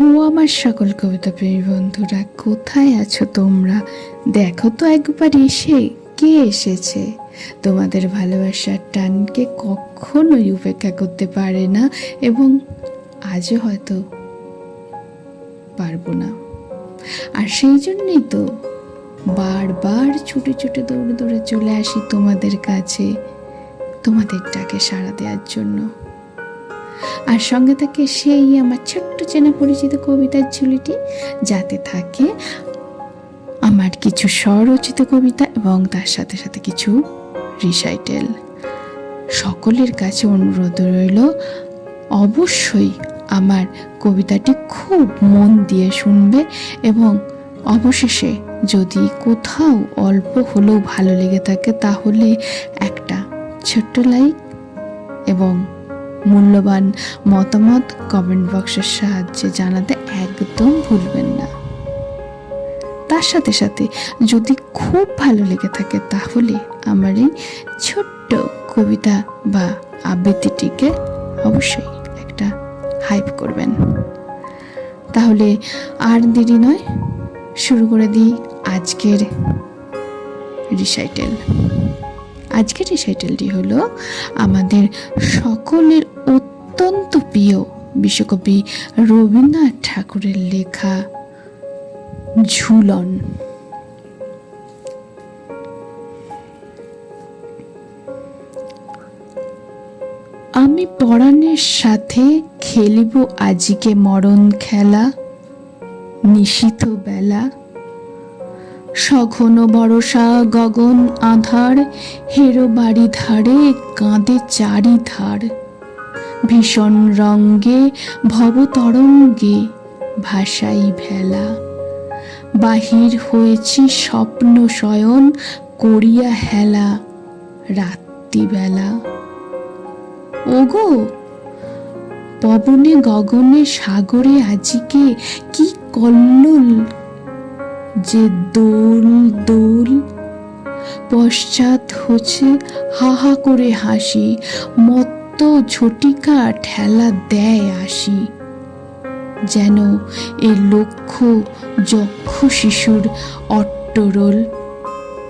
ও আমার সকল কবিতা প্রেমী বন্ধুরা, কোথায় আছো তোমরা? দেখো তো একবার এসে কে এসেছে? তোমাদের ভালোবাসার টানকে কখনোই উপেক্ষা করতে পারে না এবং আজও হয়তো পারব না। আর সেই জন্যই তো বারবার ছুটে ছুটে দৌড়ে দৌড়ে চলে আসি তোমাদের কাছে, তোমাদের ডাকে সাড়া দেওয়ার জন্য। আর সঙ্গে থাকে সেই আমার ছোট্ট চেনা পরিচিত কবিতার ঝুলিটি যাতে থাকে আমার কিছু স্বরচিত কবিতা এবং তার সাথে সাথে কিছু রিসাইটেল সকলের কাছে অনুরোধ রইল, অবশ্যই আমার কবিতাটি খুব মন দিয়ে শুনবে এবং অবশেষে যদি কোথাও অল্প হলেও ভালো লেগে থাকে তাহলে একটা ছোট্ট লাইক এবং মূল্যবান মতামত কমেন্ট বক্সের সাহায্যে জানাতে একদম ভুলবেন না। তার সাথে সাথে যদি খুব ভালো লেগে থাকে তাহলে আমার এই ছোট্ট কবিতা বা আবৃত্তিটিকে অবশ্যই একটা হাইপ করবেন। তাহলে আর দেরি নয়, শুরু করে দিই আজকের রিসাইটেল আজকের রিসাইটেলটি হলো আমাদের সকলের অত্যন্ত প্রিয় বিশ্বকবি রবীন্দ্রনাথ ঠাকুরের লেখা ঝুলন। আমি পরাণের সাথে খেলিব আজিকে মরণ খেলা নিশীথ বেলা। সঘন বরষা গগন আধার, হেরো বাড়ি ধারে, কাঁদে চারি ধার ভীষণ রঙ্গে, ভবতরঙ্গে ভাষাই ভেলা। বাহির হয়েছি স্বপ্ন শয়ন করিয়া হেলা রাত্রিবেলা। ওগো, পবনে গগনে সাগরে আজিকে কি কল্লোল যে দোল দোল, পশ্চাৎ হচ্ছে হা হা করে হাসি, মত্ত ঝটিকা ঠেলা দেয় আসি। যেন এ লক্ষ্য যক্ষ শিশুর অট্টরোল,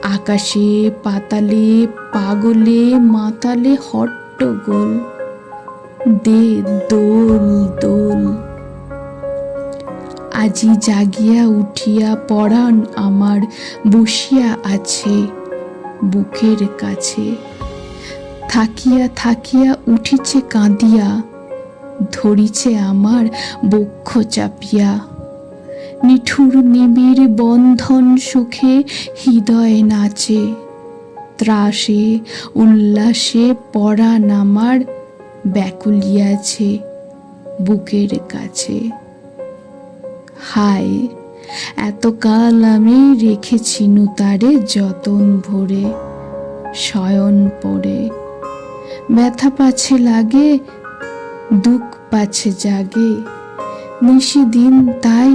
আকাশে, পাতালে, পাগলে, মাতালে হট্টগোল। দে দোল দোল। আজি জাগিয়া উঠিয়া পরাণ আমার বসিয়া আছে বুকের কাছে। থাকিয়া থাকিয়া উঠিছে কাঁদিয়া, ধরিছে আমার বক্ষ চাপিয়া। নিঠুর নিবিড় বন্ধন সুখে হৃদয় নাচে, ত্রাসে, উল্লাসে পরাণ আমার ব্যাকুলিয়াছে বুকের কাছে। হায়, এতকাল আমি রেখেছি তারে যতন ভরে, শয়ন পড়ে ব্যথা পাছে লাগে, দুঃখ পাছে জাগে, নিশিদিন তাই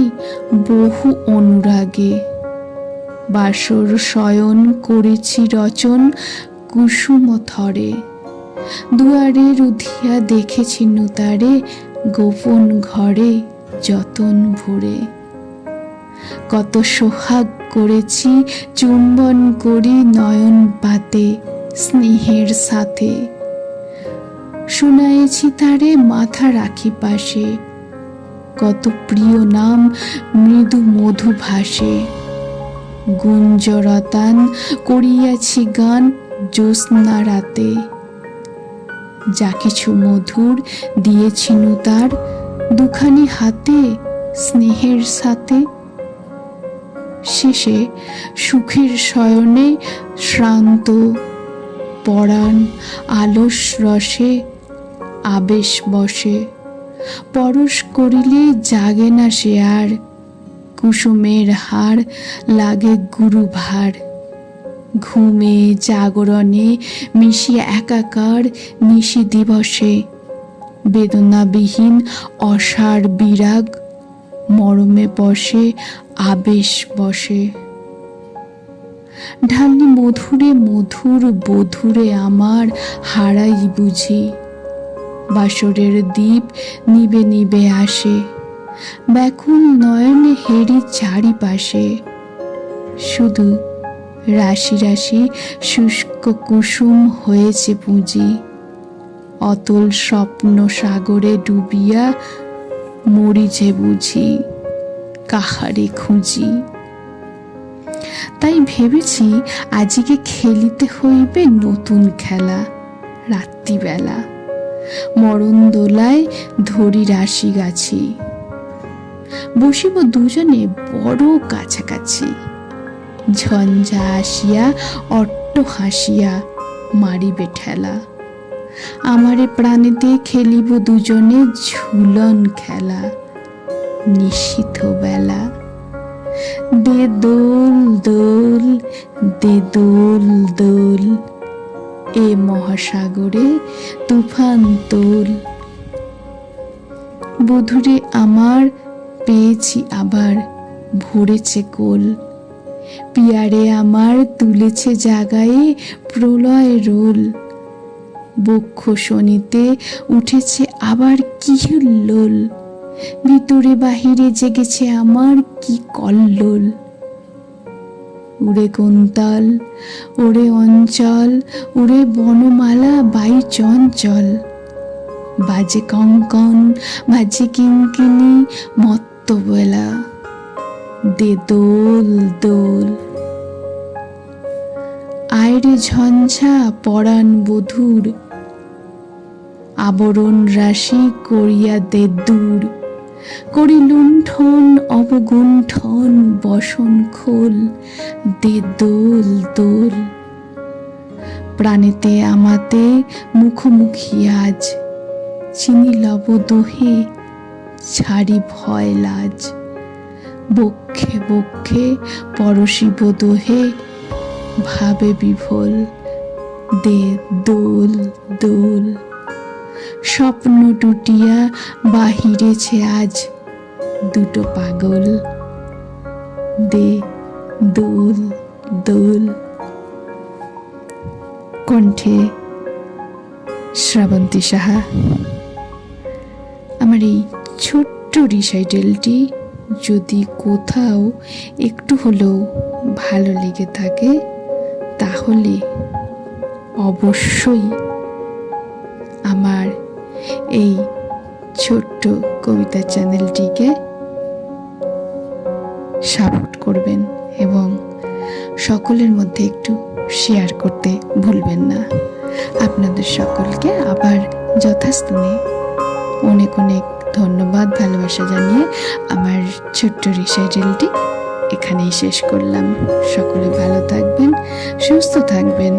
বহু অনুরাগে। বাসর শয়ন করেছি রচন কুসুম থরে, দুয়ারে রুধিয়া দেখেছি তারে গোপন ঘরে। যতন ভরে। কত সোহাগ করেছি, চুম্বন করি নয়ন পাতে স্নেহের সাথে। শুনাইছি তারে মাথা রাখি পাশে। কত প্রিয় নাম, মৃদু মধু ভাসে। গুঞ্জরতান করিয়াছি গান জ্যোৎস্না রাতে। যা কিছু মধুর দিয়েছি তার দুখানি হাতে, স্নেহের সাথে। শেষে সুখের শয়নে শ্রান্ত, পরাণ, আলস রসে আবেশ বসে। পরশ করিলে জাগে না সে আর, কুসুমের হার লাগে গুরু ভার। ঘুমে জাগরণে মিশিয়ে একাকার নিশি দিবসে। বেদনাবিহীন অসার বিরাগ, মরমে বসে, আবেশ বসে। ঢালি মধুরে মধুর বধুরে আমার হারাই বুঝি। বাসরের দ্বীপ নিবে নিবে আসে, ব্যাকুল নয়নে হেরি চারিপাশে। শুধু রাশি রাশি শুষ্ক কুসুম হয়েছে পুঁজি। অতল স্বপ্ন সাগরে ডুবিয়া মরিছে বুঝি, কাহারে খুঁজি। তাই ভেবেছি আজকে খেলিতে হইবে নতুন খেলা রাত্রিবেলা। মরণ দোলায় ধরি রাশি গাছি। বসিব দুজনে বড় কাছাকাছি। ঝঞ্ঝা আসিয়া অট্ট হাসিয়া মারিবে ঠেলা। আমারে প্রাণীতে খেলিব দুজনে ঝুলন খেলা, নিশীথ বেলা। দে দোল দোল, দে দোল দোল, এ মহাসাগরে তুফান তোল। বধুরে আমার পেয়েছি আবার, ভরেছে কোল। পিয়ারে আমার তুলেছে জাগায়ে প্রলয় রোল। বক্ষ শনিতে উঠেছে আবার কি লোল। ভিতরে বাহিরে জেগেছে আমার কি কল্লোল। উড়ে কুন্তল ওরে অঞ্চল, উড়ে বনমালা বাই চঞ্চল। বাজে কঙ্কন, বাজে কিঙ্কিনি মত্ত বেলা। দে দোল দোল। আয়রে ঝঞ্ঝা, পরাণ বধুর। আবরণ রাশি করিয়া দে দূর। করি লুণ্ঠন অবগুণ্ঠন বসন খোল, দে দোল দোল। প্রাণেতে আমাতে মুখোমুখি আজ, চিনি লব দোহে, ছাড়ি ভয় লাজ। বক্ষে বক্ষে পরশিব দোহে, ভাবে বিভোল, দে দোল দোল। স্বপ্ন টুটিয়া বাহিরেছে আজ দুটো পাগল। দে, দোল দোল। কণ্ঠে শ্রাবন্তী সাহা। আমার এই ছোট্ট রিসাইটেলটি যদি কোথাও একটু হলেও ভালো লেগে থাকে, তাহলে অবশ্যই এই ছোট্ট কবিতা চ্যানেলটিকে সাপোর্ট করবেন এবং সকলের মধ্যে একটু শেয়ার করতে ভুলবেন না। আপনাদের সকলকে আবার যথাস্থানে অনেক অনেক ধন্যবাদ, ভালোবাসা জানিয়ে আমার ছোট্ট রিসাইটেলটি এখানেই শেষ করলাম। সকলে ভালো থাকবেন, সুস্থ থাকবেন।